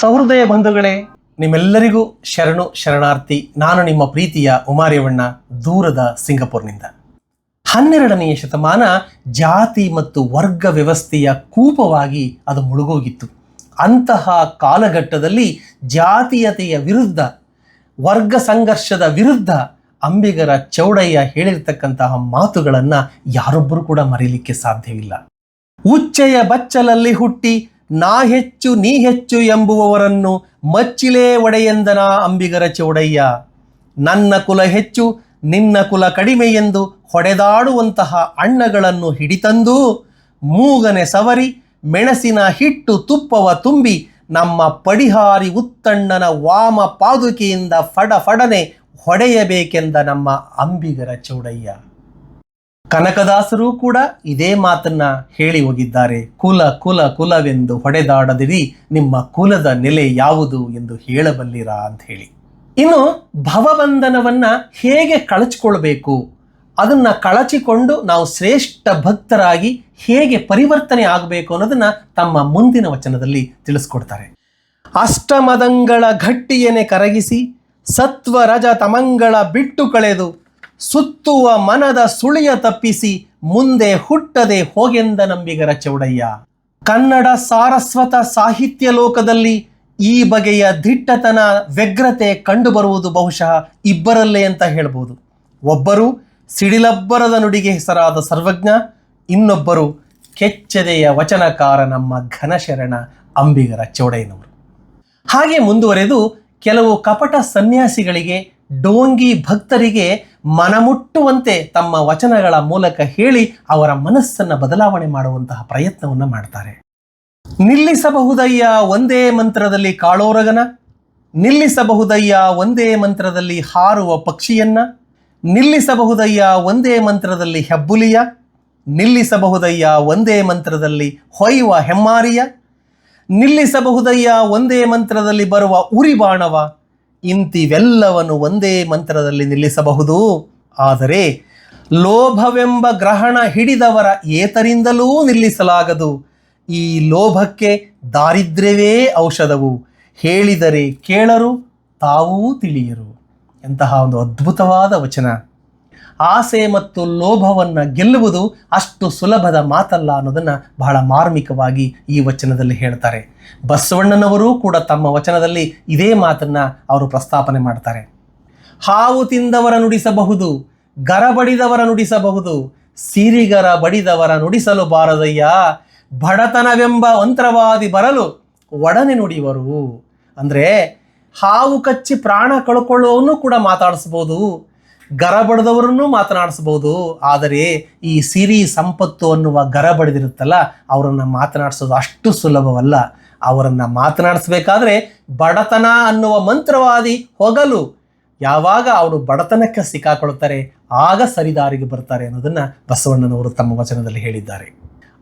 ಸಹೃದಯ ಬಂಧುಗಳೇ, ನಿಮ್ಮೆಲ್ಲರಿಗೂ ಶರಣು ಶರಣಾರ್ಥಿ, ನಾನು ನಿಮ್ಮ ಪ್ರೀತಿಯ ಉಮಾರ್ಯವಣ್ಣ, ದೂರದ ಸಿಂಗಪುರ್ನಿಂದ. ಹನ್ನೆರಡನೆಯ ಶತಮಾನ ಜಾತಿ ಮತ್ತು ವರ್ಗ ವ್ಯವಸ್ಥೆಯ ಕೂಪವಾಗಿ ಅದು ಮುಳುಗೋಗಿತ್ತು. ಅಂತಹ ಕಾಲಘಟ್ಟದಲ್ಲಿ ಜಾತೀಯತೆಯ ವಿರುದ್ಧ, ವರ್ಗ ಸಂಘರ್ಷದ ವಿರುದ್ಧ ಅಂಬಿಗರ ಚೌಡಯ್ಯ ಹೇಳಿರ್ತಕ್ಕಂತಹ ಮಾತುಗಳನ್ನು ಯಾರೊಬ್ಬರು ಕೂಡ ಮರೀಲಿಕ್ಕೆ ಸಾಧ್ಯವಿಲ್ಲ. ಉಚ್ಚೆಯ ಬಚ್ಚಲಲ್ಲಿ ಹುಟ್ಟಿ ನಾ ಹೆಚ್ಚು ನೀ ಹೆಚ್ಚು ಎಂಬುವವರನ್ನು ಮಚ್ಚಿಲೇ ಒಡೆಯೆಂದನ ಅಂಬಿಗರ ಚೌಡಯ್ಯ. ನನ್ನ ಕುಲ ಹೆಚ್ಚು, ನಿನ್ನ ಕುಲ ಕಡಿಮೆ ಎಂದು ಹೊಡೆದಾಡುವಂತಹ ಅಣ್ಣಗಳನ್ನು ಹಿಡಿತಂದು ಮೂಗನೆ ಸವರಿ, ಮೆಣಸಿನ ಹಿಟ್ಟು ತುಪ್ಪವ ತುಂಬಿ ನಮ್ಮ ಪಡಿಹಾರಿ ಉತ್ತಣ್ಣನ ವಾಮ ಪಾದುಕೆಯಿಂದ ಫಡ ಫಡನೆ ಹೊಡೆಯಬೇಕೆಂದ ನಮ್ಮ ಅಂಬಿಗರ ಚೌಡಯ್ಯ. ಕನಕದಾಸರು ಕೂಡ ಇದೇ ಮಾತನ್ನ ಹೇಳಿ ಹೋಗಿದ್ದಾರೆ. ಕುಲ ಕುಲ, ಕುಲವೆಂದು ಹೊಡೆದಾಡದಿರಿ, ನಿಮ್ಮ ಕುಲದ ನೆಲೆ ಯಾವುದು ಎಂದು ಹೇಳಬಲ್ಲಿರಾ? ಅಂತ ಹೇಳಿ. ಇನ್ನು ಭವಬಂಧನವನ್ನ ಹೇಗೆ ಕಳಚಿಕೊಳ್ಬೇಕು? ಅದನ್ನ ಕಳಚಿಕೊಂಡು ನಾವು ಶ್ರೇಷ್ಠ ಭಕ್ತರಾಗಿ ಹೇಗೆ ಪರಿವರ್ತನೆ ಆಗಬೇಕು ಅನ್ನೋದನ್ನ ತಮ್ಮ ಮುಂದಿನ ವಚನದಲ್ಲಿ ತಿಳಿಸ್ಕೊಡ್ತಾರೆ. ಅಷ್ಟಮದಂಗಳ ಗಟ್ಟಿಯನೆ ಕರಗಿಸಿ ಸತ್ವ ರಜ ತಮಂಗಳ ಬಿಟ್ಟು ಕಳೆದು ಸುತ್ತುವ ಮನದ ಸುಳಿಯ ತಪ್ಪಿಸಿ ಮುಂದೆ ಹುಟ್ಟದೆ ಹೋಗೆಂದ ನಂಬಿಗರ ಚೌಡಯ್ಯ. ಕನ್ನಡ ಸಾರಸ್ವತ ಸಾಹಿತ್ಯ ಲೋಕದಲ್ಲಿ ಈ ಬಗೆಯ ದಿಟ್ಟತನ, ವ್ಯಗ್ರತೆ ಕಂಡುಬರುವುದು ಬಹುಶಃ ಇಬ್ಬರಲ್ಲೇ ಅಂತ ಹೇಳ್ಬೋದು. ಒಬ್ಬರು ಸಿಡಿಲಬ್ಬರದ ನುಡಿಗೆ ಹೆಸರಾದ ಸರ್ವಜ್ಞ, ಇನ್ನೊಬ್ಬರು ಕೆಚ್ಚದೆಯ ವಚನಕಾರ ನಮ್ಮ ಘನಶರಣ ಅಂಬಿಗರ ಚೌಡಯ್ಯನವರು. ಹಾಗೆ ಮುಂದುವರೆದು ಕೆಲವು ಕಪಟ ಸನ್ಯಾಸಿಗಳಿಗೆ, ಡೋಂಗಿ ಭಕ್ತರಿಗೆ ಮನಮುಟ್ಟುವಂತೆ ತಮ್ಮ ವಚನಗಳ ಮೂಲಕ ಹೇಳಿ ಅವರ ಮನಸ್ಸನ್ನು ಬದಲಾವಣೆ ಮಾಡುವಂತಹ ಪ್ರಯತ್ನವನ್ನು ಮಾಡ್ತಾರೆ. ನಿಲ್ಲಿಸಬಹುದಯ್ಯ ಒಂದೇ ಮಂತ್ರದಲ್ಲಿ ಕಾಳೋರಗನ? ನಿಲ್ಲಿಸಬಹುದಯ್ಯ ಒಂದೇ ಮಂತ್ರದಲ್ಲಿ ಹಾರುವ ಪಕ್ಷಿಯನ್ನ? ನಿಲ್ಲಿಸಬಹುದಯ್ಯ ಒಂದೇ ಮಂತ್ರದಲ್ಲಿ ಹೆಬ್ಬುಲಿಯ? ನಿಲ್ಲಿಸಬಹುದಯ್ಯ ಒಂದೇ ಮಂತ್ರದಲ್ಲಿ ಹೊಯ್ಯುವ ಹೆಮ್ಮಾರಿಯ? ನಿಲ್ಲಿಸಬಹುದಯ್ಯ ಒಂದೇ ಮಂತ್ರದಲ್ಲಿ ಬರುವ ಉರಿಬಾಣವ? ಇಂತಿವೆಲ್ಲವನ್ನು ಒಂದೇ ಮಂತ್ರದಲ್ಲಿ ನಿಲ್ಲಿಸಬಹುದು. ಆದರೆ ಲೋಭವೆಂಬ ಗ್ರಹಣ ಹಿಡಿದವರ ಏತರಿಂದಲೂ ನಿಲ್ಲಿಸಲಾಗದು. ಈ ಲೋಭಕ್ಕೆ ದಾರಿದ್ರ್ಯವೇ ಔಷಧವು. ಹೇಳಿದರೆ ಕೇಳರು, ತಾವೂ ತಿಳಿಯರು. ಎಂತಹ ಒಂದು ಅದ್ಭುತವಾದ ವಚನ. ಆಸೆ ಮತ್ತು ಲೋಭವನ್ನು ಗೆಲ್ಲುವುದು ಅಷ್ಟು ಸುಲಭದ ಮಾತಲ್ಲ ಅನ್ನೋದನ್ನು ಬಹಳ ಮಾರ್ಮಿಕವಾಗಿ ಈ ವಚನದಲ್ಲಿ ಹೇಳ್ತಾರೆ. ಬಸವಣ್ಣನವರೂ ಕೂಡ ತಮ್ಮ ವಚನದಲ್ಲಿ ಇದೇ ಮಾತನ್ನು ಅವರು ಪ್ರಸ್ತಾಪನೆ ಮಾಡ್ತಾರೆ. ಹಾವು ತಿಂದವರ ನುಡಿಸಬಹುದು ಗರ ಬಡಿದವರ ನುಡಿಸಬಹುದು, ಸಿರಿಗರ ಬಡಿದವರ ನುಡಿಸಲು ಬಾರದಯ್ಯ, ಬಡತನವೆಂಬ ಮಂತ್ರವಾದಿ ಬರಲು ಒಡನೆ ನುಡಿಯುವರು. ಅಂದರೆ ಹಾವು ಕಚ್ಚಿ ಪ್ರಾಣ ಕಳ್ಕೊಳ್ಳೋನು ಕೂಡ ಮಾತಾಡಿಸ್ಬೋದು ಗರ ಬಡದವರನ್ನು ಮಾತನಾಡಿಸ್ಬೋದು ಆದರೆ ಈ ಸಿರಿ ಸಂಪತ್ತು ಅನ್ನುವ ಗರ ಬಡದಿರುತ್ತಲ್ಲ ಅವರನ್ನು ಮಾತನಾಡಿಸೋದು ಅಷ್ಟು ಸುಲಭವಲ್ಲ. ಅವರನ್ನು ಮಾತನಾಡಿಸ್ಬೇಕಾದ್ರೆ ಬಡತನ ಅನ್ನುವ ಮಂತ್ರವಾದಿ ಹೊಗಲು. ಯಾವಾಗ ಅವರು ಬಡತನಕ್ಕೆ ಸಿಕ್ಕಾಕೊಳ್ತಾರೆ ಆಗ ಸರಿದಾರಿಗೆ ಬರ್ತಾರೆ ಅನ್ನೋದನ್ನು ಬಸವಣ್ಣನವರು ತಮ್ಮ ವಚನದಲ್ಲಿ ಹೇಳಿದ್ದಾರೆ.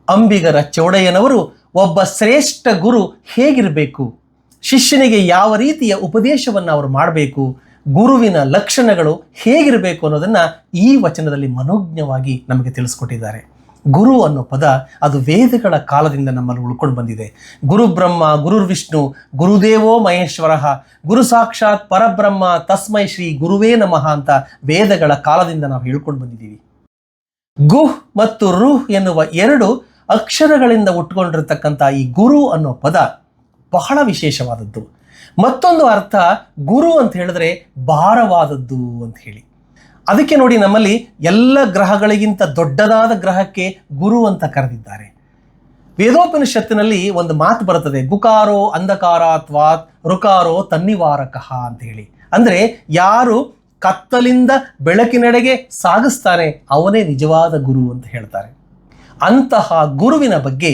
ಅಂಬಿಗರ ಚೌಡಯ್ಯನವರು ಒಬ್ಬ ಶ್ರೇಷ್ಠ ಗುರು ಹೇಗಿರಬೇಕು? ಶಿಷ್ಯನಿಗೆ ಯಾವ ರೀತಿಯ ಉಪದೇಶವನ್ನು ಅವರು ಮಾಡಬೇಕು? ಗುರುವಿನ ಲಕ್ಷಣಗಳು ಹೇಗಿರಬೇಕು ಅನ್ನೋದನ್ನು ಈ ವಚನದಲ್ಲಿ ಮನೋಜ್ಞವಾಗಿ ನಮಗೆ ತಿಳಿಸ್ಕೊಟ್ಟಿದ್ದಾರೆ. ಗುರು ಅನ್ನೋ ಪದ ಅದು ವೇದಗಳ ಕಾಲದಿಂದ ನಮ್ಮಲ್ಲಿ ಉಳ್ಕೊಂಡು ಬಂದಿದೆ. ಗುರು ಬ್ರಹ್ಮ ಗುರುರ್ ವಿಷ್ಣು, ಗುರುದೇವೋ ಮಹೇಶ್ವರ, ಗುರು ಸಾಕ್ಷಾತ್ ಪರಬ್ರಹ್ಮ, ತಸ್ಮೈ ಶ್ರೀ ಗುರುವೇ ನಮಃ ಅಂತ ವೇದಗಳ ಕಾಲದಿಂದ ನಾವು ಹೇಳ್ಕೊಂಡು ಬಂದಿದ್ದೀವಿ. ಗುಹ್ ಮತ್ತು ರುಹ್ ಎನ್ನುವ ಎರಡು ಅಕ್ಷರಗಳಿಂದ ಉಟ್ಕೊಂಡಿರ್ತಕ್ಕಂಥ ಈ ಗುರು ಅನ್ನೋ ಪದ ಬಹಳ ವಿಶೇಷವಾದದ್ದು. ಮತ್ತೊಂದು ಅರ್ಥ ಗುರು ಅಂತ ಹೇಳಿದ್ರೆ ಭಾರವಾದದ್ದು ಅಂತ ಹೇಳಿ. ಅದಕ್ಕೆ ನೋಡಿ ನಮ್ಮಲ್ಲಿ ಎಲ್ಲ ಗ್ರಹಗಳಿಗಿಂತ ದೊಡ್ಡದಾದ ಗ್ರಹಕ್ಕೆ ಗುರು ಅಂತ ಕರೆದಿದ್ದಾರೆ. ವೇದೋಪನಿಷತ್ತಿನಲ್ಲಿ ಒಂದು ಮಾತು ಬರುತ್ತದೆ ಗುಕಾರೋ ಅಂಧಕಾರಾತ್ವಾತ್ ರುಕಾರೋ ತನ್ನಿವಾರಕಃ ಅಂತ ಹೇಳಿ. ಅಂದರೆ ಯಾರು ಕತ್ತಲಿಂದ ಬೆಳಕಿನೆಡೆಗೆ ಸಾಗಿಸ್ತಾನೆ, ಅವನೇ ನಿಜವಾದ ಗುರು ಅಂತ ಹೇಳ್ತಾರೆ. ಅಂತಹ ಗುರುವಿನ ಬಗ್ಗೆ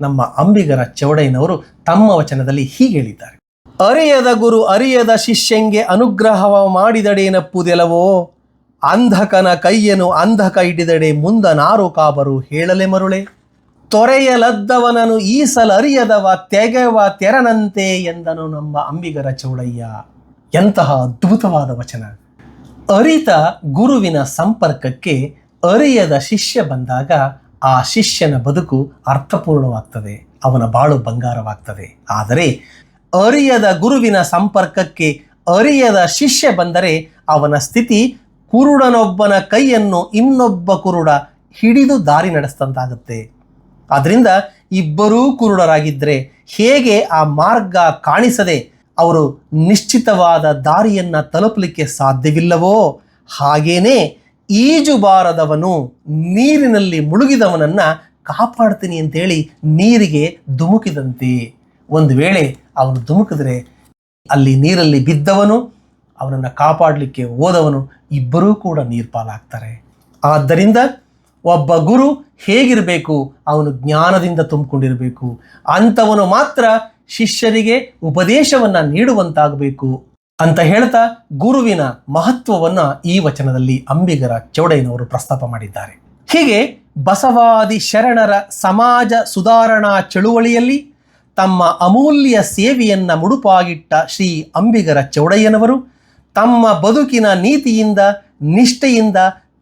ನಮ್ಮ ಅಂಬಿಗರ ಚೌಡಯ್ಯನವರು ತಮ್ಮ ವಚನದಲ್ಲಿ ಹೀಗೆ ಹೇಳಿದ್ದಾರೆ. ಅರಿಯದ ಗುರು ಅರಿಯದ ಶಿಷ್ಯಂಗೆ ಅನುಗ್ರಹವ ಮಾಡಿದಡೇನಪ್ಪುದೆಲವೋ ಅಂಧಕನ ಕೈಯನು ಅಂಧಕ ಹಿಡಿದಡೆ ಮುಂದ ನಾರು ಕಾಬರು ಹೇಳಲೆ ಮರುಳೆ. ತೊರೆಯಲದ್ದವನನು ಈಸಲರಿಯದವ ತೆಗೆವ ತೆರನಂತೆ ಎಂದನು ನಮ್ಮ ಅಂಬಿಗರ ಚೌಡಯ್ಯ. ಎಂತಹ ಅದ್ಭುತವಾದ ವಚನ. ಅರಿತ ಗುರುವಿನ ಸಂಪರ್ಕಕ್ಕೆ ಅರಿಯದ ಶಿಷ್ಯ ಬಂದಾಗ ಆ ಶಿಷ್ಯನ ಬದುಕು ಅರ್ಥಪೂರ್ಣವಾಗ್ತದೆ, ಅವನ ಬಾಳು ಬಂಗಾರವಾಗ್ತದೆ. ಆದರೆ ಅರಿಯದ ಗುರುವಿನ ಸಂಪರ್ಕಕ್ಕೆ ಅರಿಯದ ಶಿಷ್ಯ ಬಂದರೆ ಅವನ ಸ್ಥಿತಿ ಕುರುಡನೊಬ್ಬನ ಕೈಯನ್ನು ಇನ್ನೊಬ್ಬ ಕುರುಡ ಹಿಡಿದು ದಾರಿ ನಡೆಸಿದಂತಾಗುತ್ತೆ. ಆದ್ದರಿಂದ ಇಬ್ಬರೂ ಕುರುಡರಾಗಿದ್ದರೆ ಹೇಗೆ ಆ ಮಾರ್ಗ ಕಾಣಿಸದೆ ಅವರು ನಿಶ್ಚಿತವಾದ ದಾರಿಯನ್ನು ತಲುಪಲಿಕ್ಕೆ ಸಾಧ್ಯವಿಲ್ಲವೋ? ಹಾಗೇನೇ ಈಜುಬಾರದವನು ನೀರಿನಲ್ಲಿ ಮುಳುಗಿದವನನ್ನ ಕಾಪಾಡ್ತೀನಿ ಅಂತೇಳಿ ನೀರಿಗೆ ಧುಮುಕಿದಂತೆ. ಒಂದು ವೇಳೆ ಅವನು ಧುಮುಕಿದ್ರೆ ಅಲ್ಲಿ ನೀರಲ್ಲಿ ಬಿದ್ದವನು, ಅವನನ್ನು ಕಾಪಾಡಲಿಕ್ಕೆ ಹೋದವನು, ಇಬ್ಬರೂ ಕೂಡ ನೀರ್ಪಾಲಾಗ್ತಾರೆ. ಆದ್ದರಿಂದ ಒಬ್ಬ ಗುರು ಹೇಗಿರಬೇಕು, ಅವನು ಜ್ಞಾನದಿಂದ ತುಂಬಿಕೊಂಡಿರಬೇಕು. ಅಂಥವನು ಮಾತ್ರ ಶಿಷ್ಯರಿಗೆ ಉಪದೇಶವನ್ನು ನೀಡುವಂತಾಗಬೇಕು ಅಂತ ಹೇಳ್ತಾ ಗುರುವಿನ ಮಹತ್ವವನ್ನು ಈ ವಚನದಲ್ಲಿ ಅಂಬಿಗರ ಚೌಡಯ್ಯನವರು ಪ್ರಸ್ತಾಪ ಮಾಡಿದ್ದಾರೆ. ಹೀಗೆ ಬಸವಾದಿ ಶರಣರ ಸಮಾಜ ಸುಧಾರಣಾ ಚಳುವಳಿಯಲ್ಲಿ ತಮ್ಮ ಅಮೂಲ್ಯ ಸೇವೆಯನ್ನು ಮುಡುಪಾಗಿಟ್ಟ ಶ್ರೀ ಅಂಬಿಗರ ಚೌಡಯ್ಯನವರು, ತಮ್ಮ ಬದುಕಿನ ನೀತಿಯಿಂದ, ನಿಷ್ಠೆಯಿಂದ,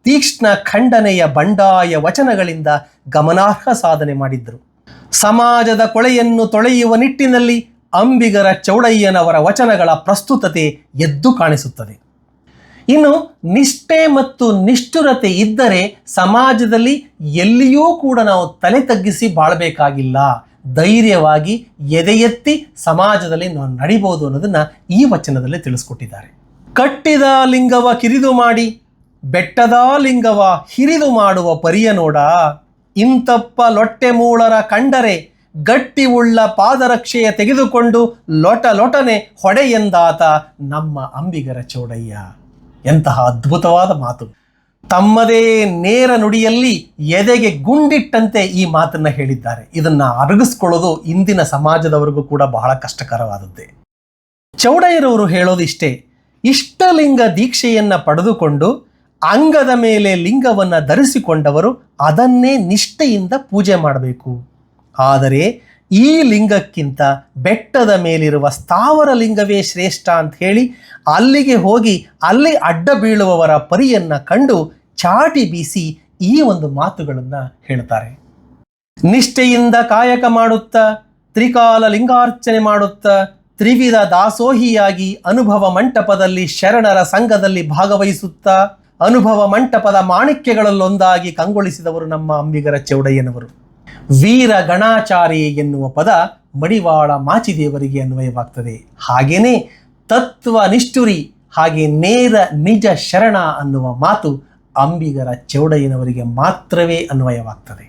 ತೀಕ್ಷ್ಣ ಖಂಡನೆಯ ಬಂಡಾಯ ವಚನಗಳಿಂದ ಗಮನಾರ್ಹ ಸಾಧನೆ ಮಾಡಿದ್ದರು. ಸಮಾಜದ ಕೊಳೆಯನ್ನು ತೊಳೆಯುವ ನಿಟ್ಟಿನಲ್ಲಿ ಅಂಬಿಗರ ಚೌಡಯ್ಯನವರ ವಚನಗಳ ಪ್ರಸ್ತುತತೆ ಎದ್ದು ಕಾಣಿಸುತ್ತದೆ. ಇನ್ನು ನಿಷ್ಠೆ ಮತ್ತು ನಿಷ್ಠುರತೆ ಇದ್ದರೆ ಸಮಾಜದಲ್ಲಿ ಎಲ್ಲಿಯೂ ಕೂಡ ನಾವು ತಲೆ ತಗ್ಗಿಸಿ ಬಾಳಬೇಕಾಗಿಲ್ಲ. ಧೈರ್ಯವಾಗಿ ಎದೆ ಎತ್ತಿ ಸಮಾಜದಲ್ಲಿ ನಾವು ನಡಿಬೋದು ಅನ್ನೋದನ್ನ ಈ ವಚನದಲ್ಲಿ ತಿಳಿಸ್ಕೊಟ್ಟಿದ್ದಾರೆ. ಕಟ್ಟಿದ ಲಿಂಗವ ಕಿರಿದು ಮಾಡಿ, ಬೆಟ್ಟದ ಲಿಂಗವ ಹಿರಿದು ಮಾಡುವ ಪರಿಯ ನೋಡ, ಇಂತಪ್ಪ ಲೊಟ್ಟೆ ಮೂಳರ ಕಂಡರೆ ಗಟ್ಟಿ ಉಳ್ಳ ಪಾದರಕ್ಷೆಯ ತೆಗೆದುಕೊಂಡು ಲೊಟ ಲೊಟನೆ ಹೊಡೆಯೆಂದಾತ ನಮ್ಮ ಅಂಬಿಗರ ಚೌಡಯ್ಯ. ಎಂತಹ ಅದ್ಭುತವಾದ ಮಾತು. ತಮ್ಮದೇ ನೇರ ನುಡಿಯಲ್ಲಿ ಎದೆಗೆ ಗುಂಡಿಟ್ಟಂತೆ ಈ ಮಾತನ್ನ ಹೇಳಿದ್ದಾರೆ. ಇದನ್ನ ಅರಗಿಸ್ಕೊಳ್ಳೋದು ಇಂದಿನ ಸಮಾಜದವರೆಗೂ ಕೂಡ ಬಹಳ ಕಷ್ಟಕರವಾದದ್ದೇ. ಚೌಡಯ್ಯರವರು ಹೇಳೋದಿಷ್ಟೇ ಇಷ್ಟಲಿಂಗ ದೀಕ್ಷೆಯನ್ನ ಪಡೆದುಕೊಂಡು ಅಂಗದ ಮೇಲೆ ಲಿಂಗವನ್ನ ಧರಿಸಿಕೊಂಡವರು ಅದನ್ನೇ ನಿಷ್ಠೆಯಿಂದ ಪೂಜೆ ಮಾಡಬೇಕು. ಆದರೆ ಈ ಲಿಂಗಕ್ಕಿಂತ ಬೆಟ್ಟದ ಮೇಲಿರುವ ಸ್ಥಾವರ ಲಿಂಗವೇ ಶ್ರೇಷ್ಠ ಅಂತ ಹೇಳಿ ಅಲ್ಲಿಗೆ ಹೋಗಿ ಅಲ್ಲಿ ಅಡ್ಡ ಬೀಳುವವರ ಪರಿಯನ್ನ ಕಂಡು ಚಾಟಿ ಬೀಸಿ ಈ ಒಂದು ಮಾತುಗಳನ್ನು ಹೇಳ್ತಾರೆ ನಿಷ್ಠೆಯಿಂದ ಕಾಯಕ ಮಾಡುತ್ತಾ, ತ್ರಿಕಾಲ ಲಿಂಗಾರ್ಚನೆ ಮಾಡುತ್ತಾ, ತ್ರಿವಿಧ ದಾಸೋಹಿಯಾಗಿ ಅನುಭವ ಮಂಟಪದಲ್ಲಿ ಶರಣರ ಸಂಘದಲ್ಲಿ ಭಾಗವಹಿಸುತ್ತಾ, ಅನುಭವ ಮಂಟಪದ ಮಾಣಿಕ್ಯಗಳಲ್ಲೊಂದಾಗಿ ಕಂಗೊಳಿಸಿದವರು ನಮ್ಮ ಅಂಬಿಗರ ಚೌಡಯ್ಯನವರು. ವೀರ ಗಣಾಚಾರಿ ಎನ್ನುವ ಪದ ಮಡಿವಾಳ ಮಾಚಿದೇವರಿಗೆ ಅನ್ವಯವಾಗ್ತದೆ. ಹಾಗೇನೆ ತತ್ವ ನಿಷ್ಠುರಿ, ಹಾಗೆ ನೇರ ನಿಜ ಶರಣ ಅನ್ನುವ ಮಾತು ಅಂಬಿಗರ ಚೌಡಯ್ಯನವರಿಗೆ ಮಾತ್ರವೇ ಅನ್ವಯವಾಗ್ತದೆ.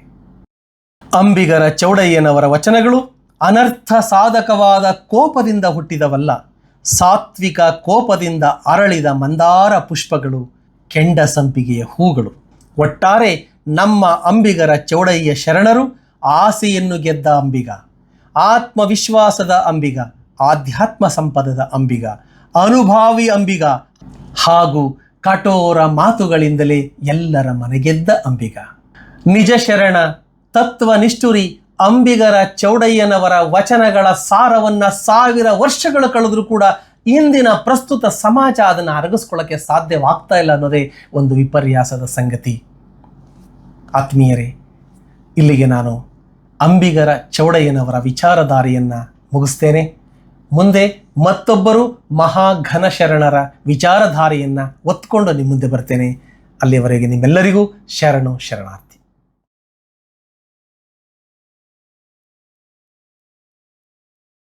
ಅಂಬಿಗರ ಚೌಡಯ್ಯನವರ ವಚನಗಳು ಅನರ್ಥ ಸಾಧಕವಾದ ಕೋಪದಿಂದ ಹುಟ್ಟಿದವಲ್ಲ, ಸಾತ್ವಿಕ ಕೋಪದಿಂದ ಅರಳಿದ ಮಂದಾರ ಪುಷ್ಪಗಳು, ಕೆಂಡ ಸಂಪಿಗೆಯ ಹೂಗಳು. ಒಟ್ಟಾರೆ ನಮ್ಮ ಅಂಬಿಗರ ಚೌಡಯ್ಯ ಶರಣರು ಆಸೆಯನ್ನು ಗೆದ್ದ ಅಂಬಿಗ, ಆತ್ಮವಿಶ್ವಾಸದ ಅಂಬಿಗ, ಆಧ್ಯಾತ್ಮ ಸಂಪದದ ಅಂಬಿಗ, ಅನುಭಾವಿ ಅಂಬಿಗ ಹಾಗೂ ಕಠೋರ ಮಾತುಗಳಿಂದಲೇ ಎಲ್ಲರ ಮನೆಗೆದ್ದ ಅಂಬಿಗ. ನಿಜ ಶರಣ, ತತ್ವ ನಿಷ್ಠುರಿ ಅಂಬಿಗರ ಚೌಡಯ್ಯನವರ ವಚನಗಳ ಸಾರವನ್ನ ಸಾವಿರ ವರ್ಷಗಳು ಕಳೆದರೂ ಕೂಡ ಇಂದಿನ ಪ್ರಸ್ತುತ ಸಮಾಜ ಅದನ್ನು ಅರಗಿಸ್ಕೊಳ್ಳೋಕ್ಕೆ ಸಾಧ್ಯವಾಗ್ತಾ ಇಲ್ಲ ಅನ್ನೋದೇ ಒಂದು ವಿಪರ್ಯಾಸದ ಸಂಗತಿ. ಆತ್ಮೀಯರೇ, ಇಲ್ಲಿಗೆ ನಾನು ಅಂಬಿಗರ ಚೌಡಯ್ಯನವರ ವಿಚಾರಧಾರೆಯನ್ನು ಮುಗಿಸ್ತೇನೆ. ಮುಂದೆ ಮತ್ತೊಬ್ಬರು ಮಹಾಘನ ಶರಣರ ವಿಚಾರಧಾರೆಯನ್ನು ಒತ್ಕೊಂಡು ನಿಮ್ಮ ಮುಂದೆ ಬರ್ತೇನೆ. ಅಲ್ಲಿಯವರೆಗೆ ನಿಮ್ಮೆಲ್ಲರಿಗೂ ಶರಣು ಶರಣಾರ್ಥಿ.